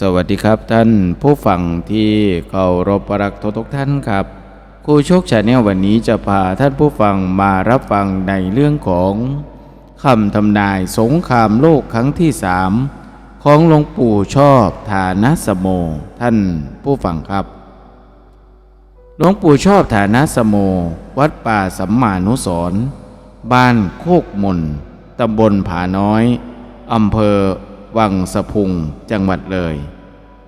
สวัสดีครับท่านผู้ฟังที่เคารพรักทุกทุกท่านครับครูโชคชาแนลวันนี้จะพาท่านผู้ฟังมารับฟังในเรื่องของคำทำนายสงครามโลกครั้งที่สามของหลวงปู่ชอบฐานะสโม ท่านผู้ฟังครับหลวงปู่ชอบฐานะสโม วัดป่าสัมมานุสรบ้านโคกมนตำบลผาน้อยอำเภอ วังสะพุงจังหวัดเลย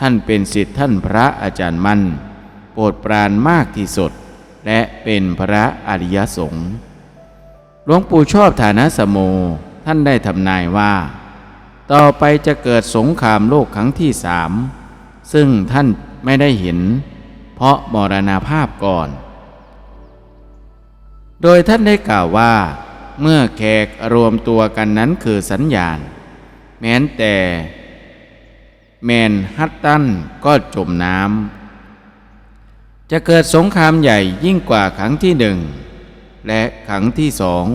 ท่านเป็นศิษย์ท่านพระอาจารย์มั่น โปรดปรานมากที่สุด และเป็นพระอริยสงฆ์หลวงปู่ชอบฐานะสโมท่านได้ทำนายว่า ต่อไปจะเกิดสงครามโลกครั้งที่สามซึ่งท่านไม่ได้เห็น เพราะมรณาภาพก่อน โดยท่านได้กล่าวว่า เมื่อแขกรวมตัวกันนั้นคือสัญญาณ แม้นแต่แมนฮัตตันก็จมน้ำ จะเกิดสงครามใหญ่ยิ่งกว่าครั้งที่หนึ่ง และครั้งที่สอง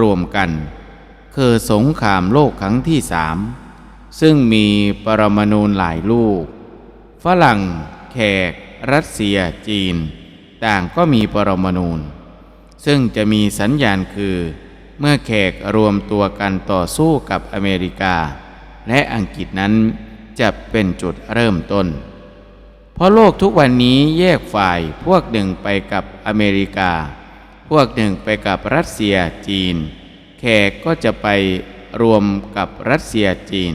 รวมกัน คือสงครามโลกครั้งที่สาม ซึ่งมีปรมาณูหลายลูก ฝรั่ง แขก รัสเซีย จีน ต่างก็มีปรมาณูซึ่งจะมีสัญญาณคือ เมื่อแขกรวมตัวกันต่อสู้กับอเมริกา และอังกฤษนั้นจะเป็นจุดเริ่มต้น เพราะโลกทุกวันนี้แยกฝ่ายพวกหนึ่งไปกับอเมริกา พวกหนึ่งไปกับรัสเซียจีน แขกก็จะไปรวมกับรัสเซียจีน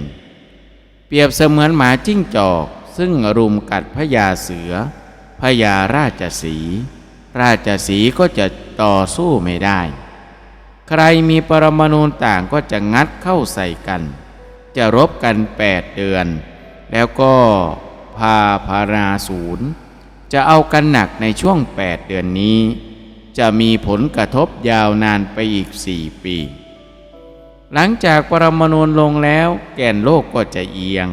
เปรียบเสมือนหมาจิ้งจอก ซึ่งรุมกัดพญาเสือพญาราชสี ราชสีก็จะต่อสู้ไม่ได้ ใครมีปรมาณูต่างก็จะงัดเข้าใส่กัน จะรบกันแปดเดือน แล้วก็พาพาราศูนย์จะเอากันหนักในช่วงแปดเดือนนี้ จะมีผลกระทบยาวนานไปอีกสี่ปี หลังจากปรมาณูลงแล้วแก่นโลกก็จะเอียง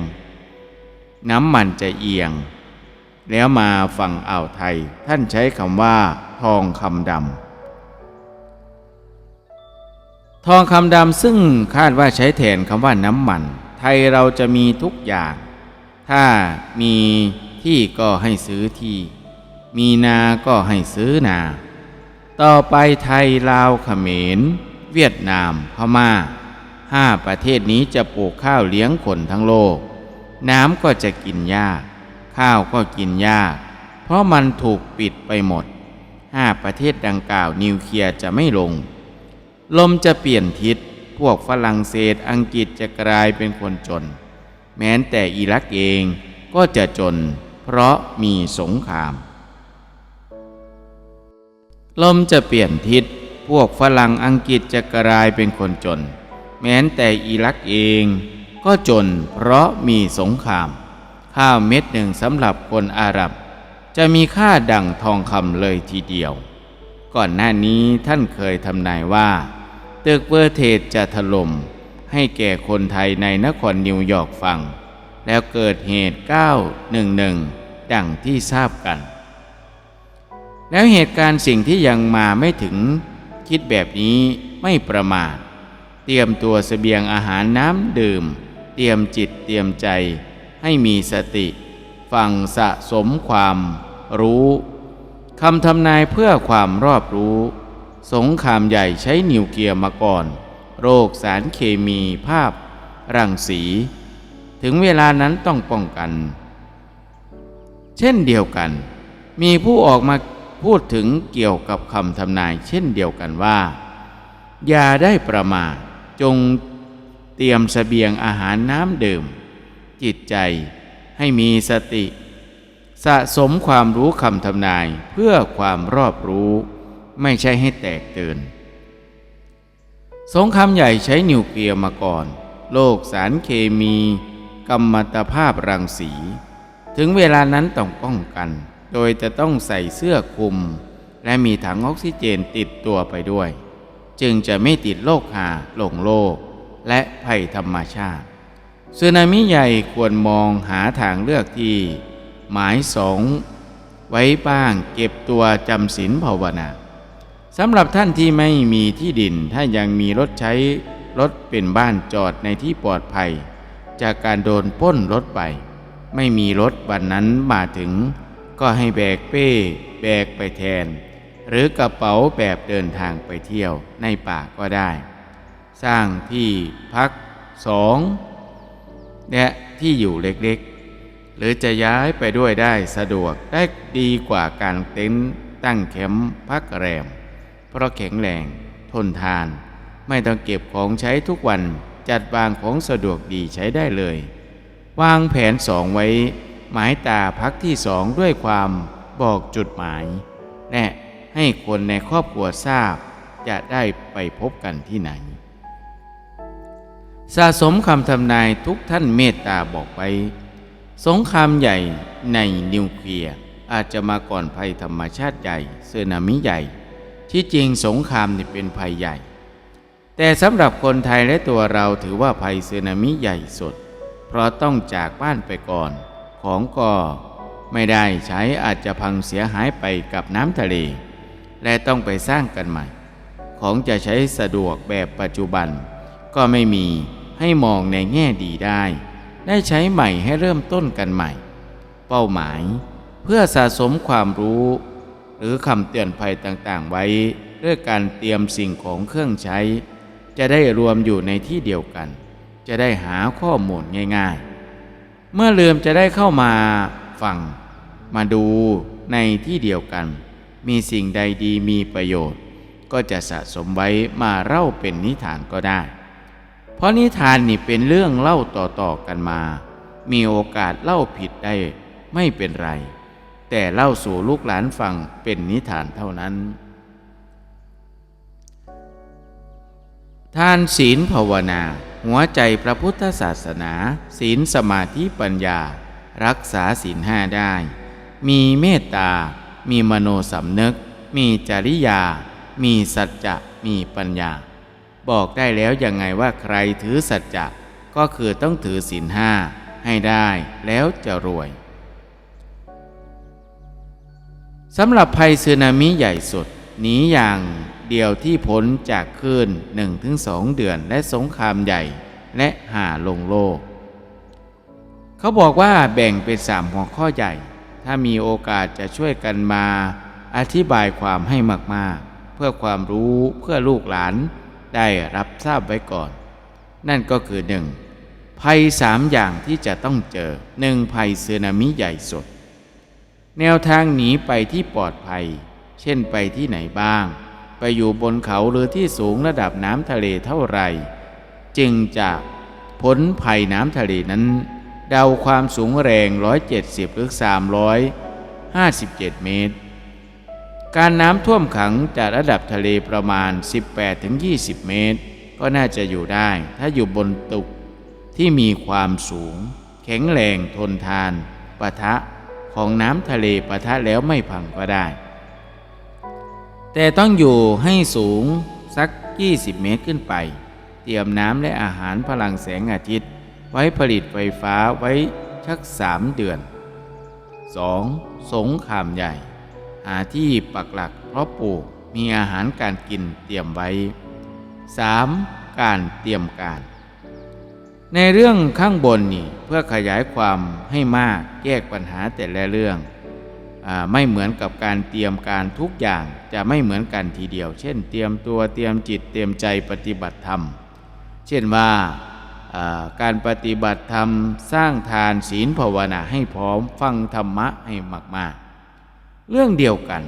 น้ำมันจะเอียง แล้วมาฝั่งอ่าวไทยท่านใช้คำว่าทองคำดำทองคำดำซึ่งคาดว่าใช้แทนคำว่าน้ำมัน ทยเราจะมีทุกอย่าง ถ้ามีที่ก็ให้ซื้อที่ มีนาก็ให้ซื้อนา ต่อไปไทยลาวเขมร เวียดนามพม่าห้าประเทศนี้จะปลูกข้าวเลี้ยงคนทั้งโลก น้ำก็จะกินยาก ข้าวก็กินยาก เพราะมันถูกปิดไปหมดห้าประเทศดังกล่าวนิวเคลียร์จะไม่ลง ลมจะเปลี่ยนทิศ พวกฝรั่งเศสอังกฤษจะกลายเป็นคนจน แม้แต่อิรักเองก็จะจน เพราะมีสงคราม ลมจะเปลี่ยนทิศ พวกฝรั่งอังกฤษจะกลายเป็นคนจน แม้แต่อิรักเองก็จนเพราะมีสงคราม ข้าวเม็ดหนึ่งสำหรับคนอาหรับ จะมีค่าดั่งทองคำเลยทีเดียว ก่อนหน้านี้ท่านเคยทำนายว่า ตึกเวอร์เทดจะถล่มให้แก่คนไทยในนครนิวยอร์กฟัง แล้วเกิดเหตุ 911 ดังที่ทราบกัน แล้วเหตุการณ์สิ่งที่ยังมาไม่ถึงคิดแบบนี้ไม่ประมาท เตรียมตัวเสบียงอาหารน้ำดื่ม เตรียมจิตเตรียมใจให้มีสติ ฟังสะสมความรู้คำทำนายเพื่อความรอบรู้ สงครามใหญ่ใช้นิวเคลียร์มาก่อน โรคสารเคมีภาพ รังสี ถึงเวลานั้นต้องป้องกัน เช่นเดียวกัน มีผู้ออกมาพูดถึงเกี่ยวกับคำทำนาย เช่นเดียวกันว่า อย่าได้ประมาทจงเตรียมสเสบียงอาหารน้ำดื่ม จิตใจให้มีสติ สะสมความรู้คำทำนายเพื่อความรอบรู้ ไม่ใช่ให้แตกตื่น สงครามใหญ่ใช้นิวเคลียร์มาก่อน โลกสารเคมีกัมมันตภาพรังสี ถึงเวลานั้นต้องป้องกัน โดยจะต้องใส่เสื้อคลุม และมีถังออกซิเจนติดตัวไปด้วย จึงจะไม่ติดโรคหาหลงโลก และภัยธรรมชาติสึนามิใหญ่ควรมองหาทางเลือกที่ หมายสองไว้บ้างเก็บตัวจำศีลภาวนา สำหรับท่านที่ไม่มีที่ดินถ้ายังมีรถใช้รถเป็นบ้านจอดในที่ปลอดภัย จากการโดนป้นรถไป ไม่มีรถวันนั้นมาถึง ก็ให้แบกเป้ แบกไปแทน หรือกระเป๋าแบบเดินทางไปเที่ยวในป่าก็ได้ สร้างที่พักสองและที่อยู่เล็กๆ หรือจะย้ายไปด้วยได้สะดวกได้ดีกว่าการเต็นท์ตั้งแคมป์พักแรม เพราะแข็งแรง ทนทาน ไม่ต้องเก็บของใช้ทุกวันจัดวางของสะดวกดีใช้ได้เลย วางแผนสองไว้ หมายตาพักที่สองด้วยความบอกจุดหมายและให้คนในครอบครัวทราบ จะได้ไปพบกันที่ไหน สะสมคำทำนายทุกท่านเมตตาบอกไว้ สงครามใหญ่ในนิวเคลียร์อาจจะมาก่อนภัยธรรมชาติใหญ่สึนามิใหญ่ ที่จริงสงครามนี่เป็นภัยใหญ่ แต่สำหรับคนไทยและตัวเราถือว่าภัยสึนามิใหญ่สุด เพราะต้องจากบ้านไปก่อน ของก็ไม่ได้ใช้อาจจะพังเสียหายไปกับน้ำทะเล และต้องไปสร้างกันใหม่ ของจะใช้สะดวกแบบปัจจุบัน ก็ไม่มีให้มองในแง่ดีได้ ได้ใช้ใหม่ให้เริ่มต้นกันใหม่ เป้าหมาย เพื่อสะสมความรู้ หรือคำเตือนภัยต่างๆไว้ด้วยการเตรียมสิ่งของเครื่องใช้ จะได้รวมอยู่ในที่เดียวกัน จะได้หาข้อมูลง่ายๆ เมื่อลืมจะได้เข้ามาฟัง มาดูในที่เดียวกัน มีสิ่งใดดีมีประโยชน์ ก็จะสะสมไว้มาเล่าเป็นนิทานก็ได้ เพราะนิทานนี่เป็นเรื่องเล่าต่อๆกันมา มีโอกาสเล่าผิดได้ไม่เป็นไร แต่เล่าสู่ลูกหลานฟังเป็นนิทานเท่านั้น ทานศีลภาวนา หัวใจพระพุทธศาสนา ศีลสมาธิปัญญา รักษาศีลห้าได้ มีเมตตา มีมโนสำนึก มีจริยา มีสัจจะ มีปัญญา บอกได้แล้วยังไงว่าใครถือสัจจะก็คือต้องถือศีลห้าให้ได้แล้วจะรวย สำหรับภัยสึนามิใหญ่สุด หนีอย่างเดียวที่พ้นจากคลื่น1-2 เดือนและสงครามใหญ่และหาลงโลก เขาบอกว่าแบ่งเป็นสามหัวข้อใหญ่ ถ้ามีโอกาสจะช่วยกันมาอธิบายความให้มากๆ เพื่อความรู้เพื่อลูกหลานได้รับทราบไว้ก่อน นั่นก็คือหนึ่งภัยสามอย่างที่จะต้องเจอหนึ่งภัยสึนามิใหญ่สุด แนวทางหนีไปที่ปลอดภัย เช่นไปที่ไหนบ้าง ไปอยู่บนเขาหรือที่สูงระดับน้ำทะเลเท่าไหร่ จึงจะพ้นภัยน้ำทะเลนั้น เดาความสูงแรง 170 หรือ 357 เมตร การน้ำท่วมขังจากระดับทะเลประมาณ 18-20 เมตร ก็น่าจะอยู่ได้ ถ้าอยู่บนตุกที่มีความสูง แข็งแรงทนทานปะทะ ของน้ำทะเลปะทะแล้วไม่พังก็ได้ แต่ต้องอยู่ให้สูงสัก 20 เมตรขึ้นไป เตรียมน้ำและอาหารพลังแสงอาทิตย์ ไว้ผลิตไฟฟ้าไว้ชักสามเดือน 2. สงครามใหญ่ หาที่ปักหลักเพราะปลูกมีอาหารการกินเตรียมไว้ 3. การเตรียมการ ในเรื่องข้างบนนี่เพื่อขยายความให้มากแยกปัญหาแต่ละเรื่องอไม่เหมือนกับการเตรียมการทุกอย่างจะไม่เหมือนกันทีเดียว เช่น เตรียมตัวเตรียมจิตเตรียมใจปฏิบัติธรรม เช่นว่าการปฏิบัติธรรมสร้างทานศีลภาวนาให้พร้อมฟังธรรมะให้มากๆ เรื่องเดียวกัน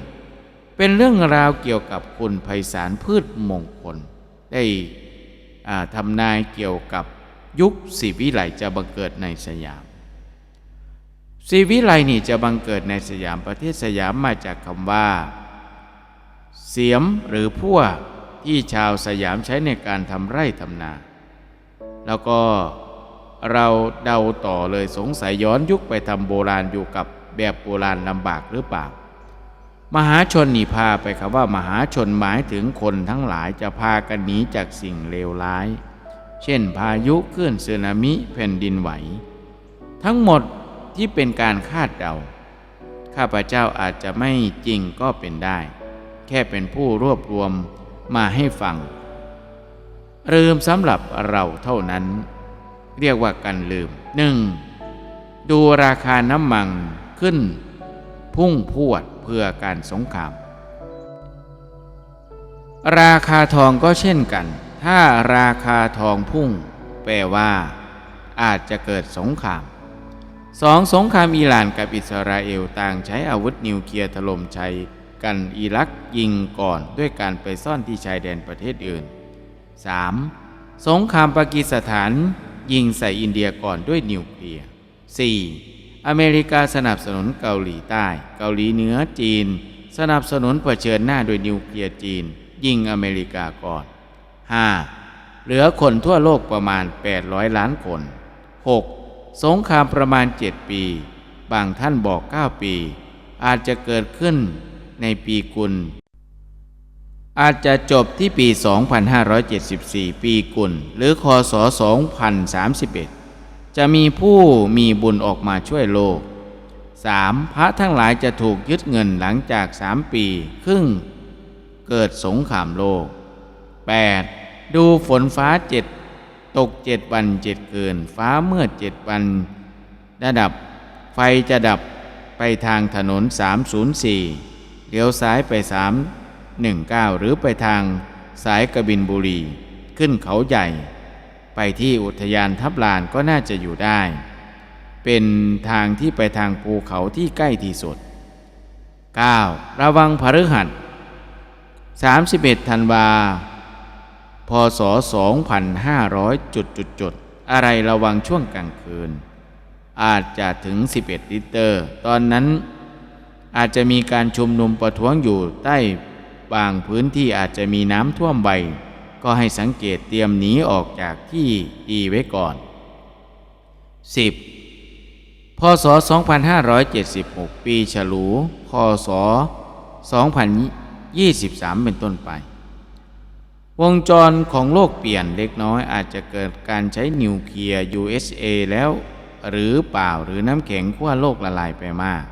เป็นเรื่องราวเกี่ยวกับคุณไพศาลพืชมงคล ได้ทำนายเกี่ยวกับ ยุคสีวิไลจะบังเกิดในสยามสีวิไลนี่จะบังเกิดในสยามประเทศสยามมาจากคำว่า เสียมหรือพั่วที่ชาวสยามใช้ในการทำไร่ทำนา แล้วก็เราเดาต่อเลยสงสัยย้อนยุคไปทำโบราณอยู่กับแบบโบราณลำบากหรือเปล่า มหาชนนี่พาไปคำว่ามหาชนหมายถึงคนทั้งหลายจะพากันหนีจากสิ่งเลวร้าย เช่น พายุคลื่นสึนามิแผ่นดินไหว ทั้งหมดที่เป็นการคาดเดา ข้าพเจ้าอาจจะไม่จริงก็เป็นได้ แค่เป็นผู้รวบรวมมาให้ฟัง ลืมสำหรับเราเท่านั้น เรียกว่ากันลืมหนึ่งดูราคาน้ำมันขึ้น พุ่งพรวดเพื่อการสงคราม ราคาทองก็เช่นกัน ถ้าราคาทองพุ่ง แปลว่า อาจจะเกิดสงครามสองสงครามอิหร่านกับอิสราเอลต่างใช้อาวุธนิวเคลียร์ถล่มชัยกันอิรักยิงก่อนด้วยการไปซ่อนที่ชายแดนประเทศอื่น 3. สงครามปากีสถาน ยิงใส่อินเดียก่อนด้วยนิวเคลียร์ 4. อเมริกาสนับสนุนเกาหลีใต้ เกาหลีเหนือจีน สนับสนุนเผชิญหน้าโดยนิวเคลียร์จีน ยิงอเมริกาก่อน 5. เหลือคนทั่วโลกประมาณ 800 ล้านคน 6. สงครามประมาณ 7 ปี บางท่านบอก 9 ปี อาจจะเกิดขึ้นในปีกุล อาจจะจบที่ปี 2574 ปีกุล หรือคศ 2031 จะมีผู้มีบุญออกมาช่วยโลก 3. พระทั้งหลายจะถูกยึดเงินหลังจาก 3 ปี ครึ่ง เกิดสงครามโลก 8. ดูฝนฟ้าเจ็ดตกเจ็ดวันเจ็ดคืนฟ้าเมื่อเจ็ดวันระดับ ไฟจะดับไปทางถนน 304 เลี้ยวซ้ายไป 319 หรือไปทางสายกบินบุรี ขึ้นเขาใหญ่ ไปที่อุทยานทับลานก็น่าจะอยู่ได้ เป็นทางที่ไปทางภูเขาที่ใกล้ที่สุด 9. ระวังพฤหัส31ธันวา พศ 2500จุดจุดจุดอะไรระวังช่วงกลางคืน อาจจะถึง 11 ลิตร ตอนนั้นอาจจะมีการชุมนุมประท้วงอยู่ใต้บางพื้นที่อาจจะมีน้ำท่วมใบ ก็ให้สังเกตเตรียมหนีออกจากที่ดีไว้ก่อน 10. พศ 2576 ปีฉลู พศ 2023 เป็นต้นไป วงจรของโลกเปลี่ยนเล็กน้อยอาจจะเกิดการใช้นิวเคลียร์ USA แล้ว หรือเปล่าหรือน้ำแข็งขั้วโลกละลายไปมาก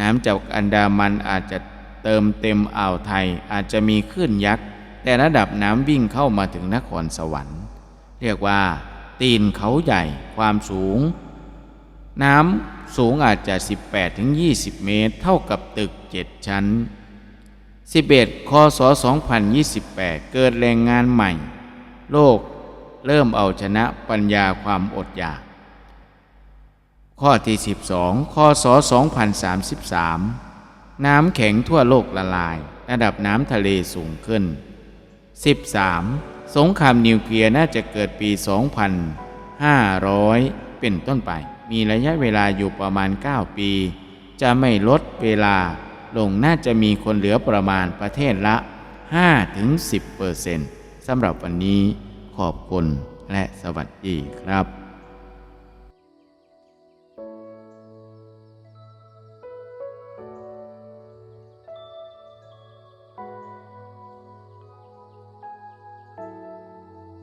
น้ำจากอันดามันอาจจะเติมเต็มอ่าวไทยอาจจะมีคลื่นยักษ์ แต่ระดับน้ำวิ่งเข้ามาถึงนครสวรรค์ เรียกว่า ตีนเขาใหญ่ความสูง น้ำสูงอาจจะ 18-20 เมตร เท่ากับตึก 7 ชั้น 11คศ2028 เกิดแรงงานใหม่ โลกเริ่มเอาชนะปัญญาความอดอยาก ข้อที่ 12คศ2033 น้ำแข็งทั่วโลกละลาย ระดับน้ำทะเลสูงขึ้น 13. สงครามนิวเคลียร์น่าจะเกิดปี 2500 เป็นต้นไป มีระยะเวลาอยู่ประมาณ 9 ปี จะไม่ลดเวลา ลงน่าจะมีคนเหลือประมาณประเทศละ 5-10%สำหรับวันนี้ขอบคุณและสวัสดีครับ